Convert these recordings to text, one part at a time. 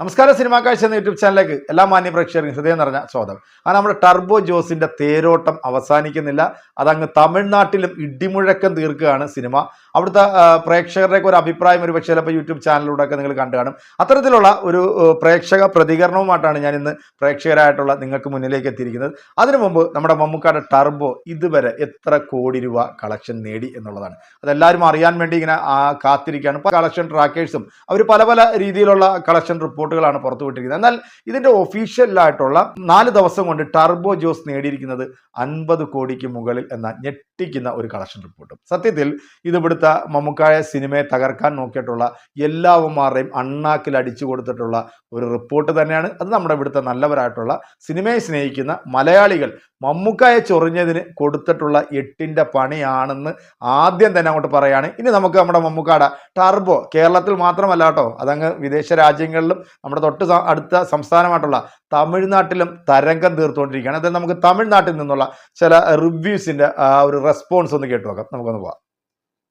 നമസ്കാരം സിനിമാ കാഴ്ച എന്ന യൂട്യൂബ് ചാനലിലേക്ക് എല്ലാ മാന്യ പ്രേക്ഷകർക്കും ഹൃദയം നിറഞ്ഞ സ്വാഗതം. ആ നമ്മുടെ ടർബോ ജോസിന്റെ തേരോട്ടം അവസാനിക്കുന്നില്ല. അതങ്ങ് തമിഴ്നാട്ടിലും ഇടിമുഴക്കം തീർക്കുകയാണ് സിനിമ. അവിടുത്തെ പ്രേക്ഷകരുടെയൊക്കെ ഒരു അഭിപ്രായം ഒരു പക്ഷേ ചിലപ്പോൾ യൂട്യൂബ് ചാനലിലൂടെ ഒക്കെ നിങ്ങൾ കണ്ടു കാണും. അത്തരത്തിലുള്ള ഒരു പ്രേക്ഷക പ്രതികരണവുമായിട്ടാണ് ഞാൻ ഇന്ന് പ്രേക്ഷകരായിട്ടുള്ള നിങ്ങൾക്ക് മുന്നിലേക്ക് എത്തിയിരിക്കുന്നത്. അതിനു മുമ്പ് നമ്മുടെ മമ്മൂക്കാട് ടർബോ ഇതുവരെ എത്ര കോടി രൂപ കളക്ഷൻ നേടി എന്നുള്ളതാണ്. അതെല്ലാവരും അറിയാൻ വേണ്ടി ഇങ്ങനെ കാത്തിരിക്കുകയാണ്. ഇപ്പോൾ കളക്ഷൻ ട്രാക്കേഴ്സും അവർ പല പല രീതിയിലുള്ള കളക്ഷൻ റിപ്പോർട്ടുകളാണ് പുറത്തുവിട്ടിരിക്കുന്നത് എന്നാൽ ഇതിന്റെ ഒഫീഷ്യലായിട്ടുള്ള നാല് ദിവസം കൊണ്ട് ടർബോ ജോസ് നേടിയിരിക്കുന്നത് അൻപത് കോടിക്ക് മുകളിൽ എന്ന ഞെട്ടിക്കുന്ന ഒരു കളക്ഷൻ റിപ്പോർട്ട് സത്യത്തിൽ ഇത് ഇവിടുത്തെ മമ്മൂക്കായ സിനിമയെ തകർക്കാൻ നോക്കിയിട്ടുള്ള എല്ലാവന്മാരുടെയും അണ്ണാക്കിൽ അടിച്ചു കൊടുത്തിട്ടുള്ള ഒരു റിപ്പോർട്ട് തന്നെയാണ്. അത് നമ്മുടെ ഇവിടുത്തെ നല്ലവരായിട്ടുള്ള സിനിമയെ സ്നേഹിക്കുന്ന മലയാളികൾ മമ്മൂക്കായെ ചൊറിഞ്ഞതിന് കൊടുത്തിട്ടുള്ള എട്ടിൻ്റെ പണിയാണെന്ന് ആദ്യം തന്നെ അങ്ങോട്ട് പറയാണ് ഇനി നമുക്ക് നമ്മുടെ മമ്മൂക്കാട ടർബോ കേരളത്തിൽ മാത്രമല്ല കേട്ടോ അതങ്ങ് വിദേശ രാജ്യങ്ങളിലും നമ്മുടെ തൊട്ട് സ- അടുത്ത സംസ്ഥാനമായിട്ടുള്ള തമിഴ്നാട്ടിലും തരംഗം തീർത്തുകൊണ്ടിരിക്കുകയാണ് അതായത് നമുക്ക് തമിഴ്നാട്ടിൽ നിന്നുള്ള ചില റിവ്യൂസിൻ്റെ ഒരു റെസ്പോൺസ് ഒന്ന് കേട്ടു നോക്കാം നമുക്കൊന്ന് പോവാം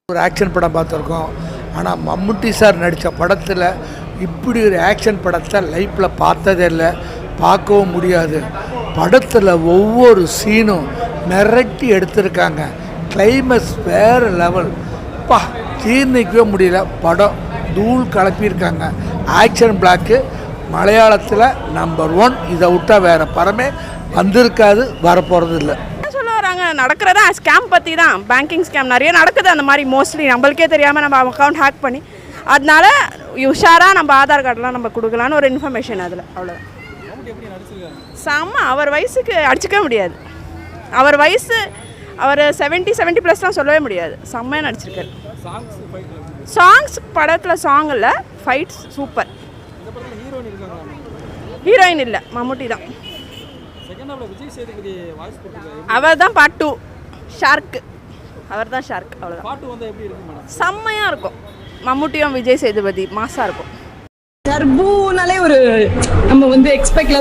ஒரு ஆக்ஷன் படம் பார்த்துருக்கோம் ஆனால் மம்முட்டி சார் நடித்த படத்தில் இப்படி ஒரு ஆக்ஷன் படத்தை லைஃப்பில் பார்த்ததே இல்லை பார்க்கவும் முடியாது படத்தில் ஒவ்வொரு சீனும் மிரட்டி எடுத்திருக்காங்க. கிளைமேக்ஸ் வேறு லெவல் பா தீர்ணிக்கவே முடியல. படம் தூள் கலப்பியிருக்காங்க. ஆக்ஷன் பிளாக்கு மலையாளத்தில் நம்பர் ஒன் இதை விட்டால் வேறு படமே வந்திருக்காது வரப்போகிறது இல்லை என்ன சொல்ல வராங்க? நடக்கிறதா ஸ்கேம் பற்றி தான் பேங்கிங் ஸ்கேம் நிறைய நடக்குது அந்த மாதிரி. மோஸ்ட்லி நம்மளுக்கே தெரியாமல் நம்ம அக்கௌண்ட் ஹேக் பண்ணி. அதனால உஷாராக நம்ம ஆதார் கார்டெலாம் நம்ம கொடுக்கலான்னு ஒரு இன்ஃபர்மேஷன் அதில். அவ்வளோ செம்ம அவர் வயசுக்கு அடிச்சுக்கவே முடியாது. அவர் வயசு அவர் 70 70 ப்ளஸ்லாம் சொல்லவே முடியாது. செம்மையாக நடிச்சிருக்காரு. சாங்ஸ் படத்தில் சாங் இல்லை ஃபைட்ஸ் சூப்பர் ஹீரோயின் இல்லை மம்முட்டி தான். அவர் தான் பார்ட் டூ ஷார்க்கு அவர் தான் ஷார்க் அவ்வளோதான் செம்மையாக இருக்கும் மம்முட்டியும் விஜய் சேதுபதி மாசாக இருக்கும். டர்போனாலே ஒரு நம்ம வந்து எக்ஸ்பெக்ட்ல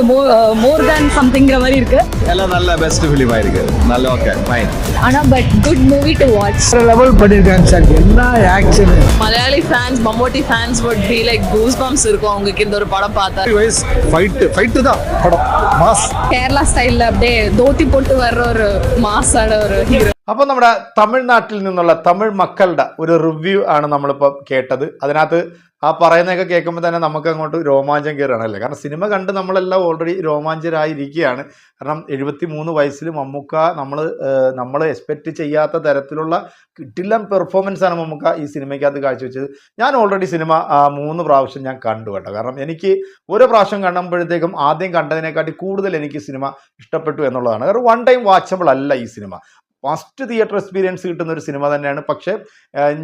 மோர் தேன் சம்திங்கிற மாதிரி இருக்கு. எல்லாம் நல்ல பெஸ்ட் ஃபிலிம் ஆயிருக்கு நல்ல ஓகே ஃபைன் ஆனா but good movie to watch level பண்ணியிருக்காங்க சார். என்ன action Malayali fans Mammootty fans would be like goosebumps இருக்கும். அவங்களுக்கு இந்த ஒரு படம் பார்த்தா. வைஸ் ஃபைட்டு ஃபைட்டு தான். படம். மாஸ் கேரளா ஸ்டைல்ல அப்படியே தோத்தி போட்டு வர்ற ஒரு மாஸான ஒரு ஹீரோ അപ്പോൾ നമ്മുടെ തമിഴ്നാട്ടിൽ നിന്നുള്ള തമിഴ് മക്കളുടെ ഒരു റിവ്യൂ ആണ് നമ്മളിപ്പോൾ കേട്ടത്. അതിനകത്ത് ആ പറയുന്നതൊക്കെ കേൾക്കുമ്പോൾ തന്നെ നമുക്ക് അങ്ങോട്ട് രോമാഞ്ചം കയറുകയാണല്ലേ? കാരണം സിനിമ കണ്ട് നമ്മളെല്ലാം ഓൾറെഡി രോമാഞ്ചരായിരിക്കുകയാണ്. കാരണം എഴുപത്തി മൂന്ന് വയസ്സിൽ മമ്മൂക്ക നമ്മൾ നമ്മൾ എക്സ്പെക്റ്റ് ചെയ്യാത്ത തരത്തിലുള്ള കിട്ടില്ല പെർഫോമൻസ് ആണ് മമ്മൂക്ക ഈ സിനിമയ്ക്കകത്ത് കാഴ്ചവെച്ചത്. ഞാൻ ഓൾറെഡി സിനിമ മൂന്ന് പ്രാവശ്യം ഞാൻ കണ്ടു കേട്ടോ. കാരണം എനിക്ക് ഓരോ പ്രാവശ്യം കണ്ടപ്പോഴത്തേക്കും ആദ്യം കണ്ടതിനെക്കാട്ടി കൂടുതൽ എനിക്ക് സിനിമ ഇഷ്ടപ്പെട്ടു എന്നുള്ളതാണ്. കാരണം വൺ ടൈം വാച്ചബിൾ അല്ല ഈ സിനിമ. ഫസ്റ്റ് തിയേറ്റർ എക്സ്പീരിയൻസ് കിട്ടുന്ന ഒരു സിനിമ തന്നെയാണ്. പക്ഷേ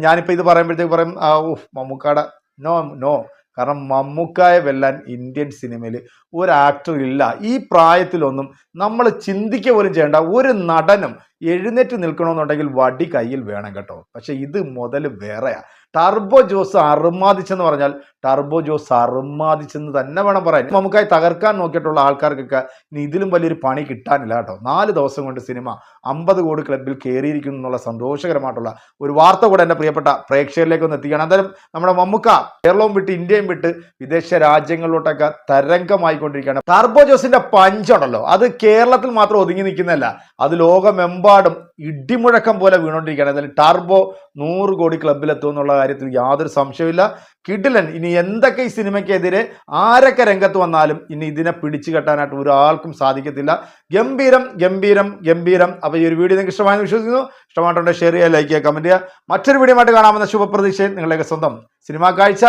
ഞാനിപ്പോൾ ഇത് പറയുമ്പോഴത്തേക്ക് പറയും ആ, മമ്മൂക്കാട നോ നോ. കാരണം മമ്മൂക്കായെ വെല്ലാൻ ഇന്ത്യൻ സിനിമയിൽ ഒരു ആക്ടർ ഇല്ല. ഈ പ്രായത്തിലൊന്നും നമ്മൾ ചിന്തിക്കുക പോലും ചെയ്യേണ്ട. ഒരു നടനും എഴുന്നേറ്റ് നിൽക്കണമെന്നുണ്ടെങ്കിൽ വടി കയ്യിൽ വേണം കേട്ടോ. പക്ഷെ ഇത് മുതൽ വേറെയാ. ടർബോ ജോസ് അറുമാദിച്ചെന്ന് പറഞ്ഞാൽ ടർബോ ജോസ് അറുമാദിച്ചെന്ന് തന്നെ വേണം പറയാൻ. നമുക്കായി തകർക്കാൻ നോക്കിയിട്ടുള്ള ആൾക്കാർക്കൊക്കെ ഇനി ഇതിലും വലിയൊരു പണി കിട്ടാനില്ല കേട്ടോ. നാല് ദിവസം കൊണ്ട് സിനിമ അമ്പത് കോടി ക്ലബിൽ കയറിയിരിക്കുന്നു എന്നുള്ള സന്തോഷകരമായിട്ടുള്ള ഒരു വാർത്ത കൂടെ എന്റെ പ്രിയപ്പെട്ട പ്രേക്ഷകരിലേക്ക് ഒന്ന് എത്തിക്കണം എന്തായാലും നമ്മുടെ മമ്മുക്ക കേരളവും വിട്ട് ഇന്ത്യയും വിട്ട് വിദേശ രാജ്യങ്ങളിലോട്ടൊക്കെ തരംഗമായിക്കൊണ്ടിരിക്കുകയാണ്. ടർബോ ജോസിന്റെ പഞ്ചുണ്ടല്ലോ. അത് കേരളത്തിൽ മാത്രം ഒതുങ്ങി നിൽക്കുന്നതല്ല. അത് ലോകമെമ്പാടും ഇടിമുഴക്കം പോലെ വീണുകൊണ്ടിരിക്കുകയാണ് എന്തായാലും ടാർബോ നൂറ് കോടി ക്ലബിലെത്തും എന്നുള്ള കാര്യത്തിൽ യാതൊരു സംശയമില്ല കിടിലൻ ഇനി എന്തൊക്കെ ഈ സിനിമയ്ക്കെതിരെ ആരൊക്കെ രംഗത്ത് വന്നാലും ഇനി ഇതിനെ പിടിച്ചു കെട്ടാനായിട്ട് ഒരാൾക്കും സാധിക്കത്തില്ല. ഗംഭീരം ഗംഭീരം ഗംഭീരം. അപ്പോൾ ഈ ഒരു വീഡിയോ നിങ്ങൾക്ക് ഇഷ്ടമായെന്ന് വിശ്വസിക്കുന്നു. ഇഷ്ടമായിട്ടുണ്ടെങ്കിൽ ഷെയർ ചെയ്യുക ലൈക്ക് ചെയ്യുക കമന്റ് ചെയ്യുക. മറ്റൊരു വീഡിയോ ആയിട്ട് കാണാമെന്ന ശുഭപ്രതീക്ഷയും നിങ്ങളുടെയൊക്കെ സ്വന്തം സിനിമാ കാഴ്ച.